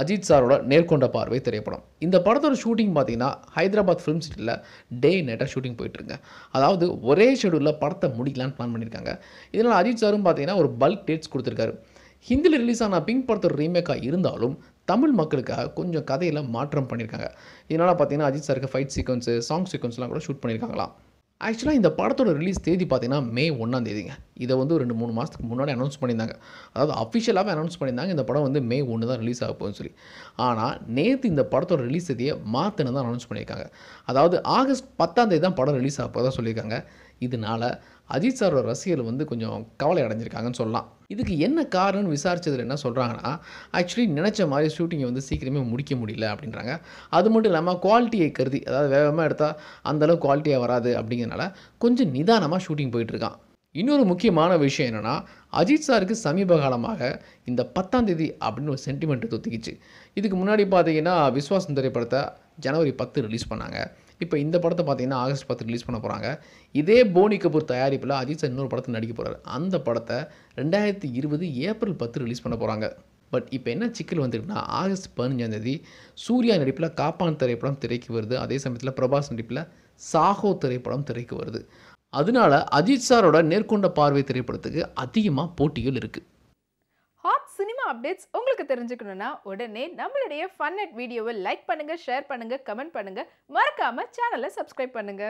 அஜித் சாரோட நேர்கொண்ட பார்வை திரைப்படம். இந்த படத்தோட ஷூட்டிங் பார்த்தீங்கன்னா ஹைதராபாத் ஃபிலிம் சிட்டியில் டே நைட்டாக ஷூட்டிங் போயிட்டுருங்க அதாவது ஒரே ஷெடியூலில் படத்தை முடிக்கலான்னு பிளான் பண்ணியிருக்காங்க. இதனால் அஜித் சாரும் பார்த்தீங்கன்னா ஒரு பல்க் டேட்ஸ் கொடுத்துருக்காரு. ஹிந்தியில் ரிலீஸ் ஆன பிங்க் படத்தோட ரீமேக்காக இருந்தாலும் தமிழ் மக்களுக்காக கொஞ்சம் கதையில் மாற்றம் பண்ணியிருக்காங்க. இதனால் பார்த்தீங்கன்னா அஜித் சாருக்கு ஃபைட் சீக்வன்ஸு சாங் சீக்வன்ஸ்லாம் கூட ஷூட் பண்ணியிருக்காங்களாம். ஆக்சுவலாக இந்த படத்தோட ரிலீஸ் தேதி பார்த்தீங்கன்னா மே ஒன்றாம் தேதிங்க. இதை வந்து ஒரு ரெண்டு மூணு மாதத்துக்கு முன்னாடி அனௌன்ஸ் பண்ணியிருந்தாங்க. அதாவது அஃபிஷியலாகவே அனௌன்ஸ் பண்ணியிருந்தாங்க இந்த படம் வந்து மே ஒன்று தான் ரிலீஸ் ஆக போகுதுன்னு சொல்லி. ஆனால் நேற்று இந்த படத்தோட ரிலீஸ் தேதியை மாற்றினு தான் அனௌன்ஸ் பண்ணியிருக்காங்க. அதாவது ஆகஸ்ட் பத்தாம் தேதி தான் படம் ரிலீஸ் ஆக போகிறதா சொல்லியிருக்காங்க. இதனால அஜித் சாரோட ரசிகர்கள் வந்து கொஞ்சம் கவலை அடைஞ்சிருக்காங்கன்னு சொல்லலாம். இதுக்கு என்ன காரணம்னு விசாரித்ததில் என்ன சொல்கிறாங்கன்னா ஆக்சுவலி நினச்ச மாதிரி ஷூட்டிங்கை வந்து சீக்கிரமே முடிக்க முடியல அப்படின்றாங்க. அது மட்டும் இல்லாமல் குவாலிட்டியை கருதி அதாவது வேகமாக எடுத்தால் அந்தளவு குவாலிட்டியாக வராது அப்படிங்கிறனால கொஞ்சம் நிதானமாக ஷூட்டிங் போயிட்டுருக்கான் இன்னொரு முக்கியமான விஷயம் என்னென்னா அஜித் சாருக்கு சமீப காலமாக இந்த பத்தாம் தேதி அப்படின்னு ஒரு சென்டிமெண்ட் தொத்திக்கிச்சு. இதுக்கு முன்னாடி பார்த்தீங்கன்னா விஸ்வாசம் திரைப்படத்தை ஜனவரி பத்து ரிலீஸ் பண்ணாங்க. இப்போ இந்த படத்தை பார்த்தீங்கன்னா ஆகஸ்ட் பத்து ரிலீஸ் பண்ண போகிறாங்க இதே போனி கபூர் தயாரிப்பில் அஜித் சார் இன்னொரு படத்தை நடிக்க போகிறார் அந்த படத்தை ரெண்டாயிரத்தி இருபது ஏப்ரல் பத்து ரிலீஸ் பண்ண போகிறாங்க பட் இப்போ என்ன சிக்கல் வந்துருக்குன்னா ஆகஸ்ட் பதினஞ்சாம் தேதி சூர்யா நடிப்பில் காப்பான் திரைப்படம் திரைக்கு வருது. அதே சமயத்தில் பிரபாஸ் நடிப்பில் சாகோ திரைப்படம் திரைக்கு வருது. அதனால அஜித் சாரோட நேர்கொண்ட பார்வை திரைப்படத்துக்கு அதிகமாக போட்டிகள் இருக்குது ஹாட் சினிமா அப்டேட்ஸ் உங்களுக்கு தெரிஞ்சுக்கணும்னா உடனே நம்மளுடைய ஃபன் அட் வீடியோவை லைக் பண்ணுங்க ஷேர் பண்ணுங்க கமெண்ட் பண்ணுங்க. மறக்காம சேனலை சப்ஸ்கிரைப் பண்ணுங்க.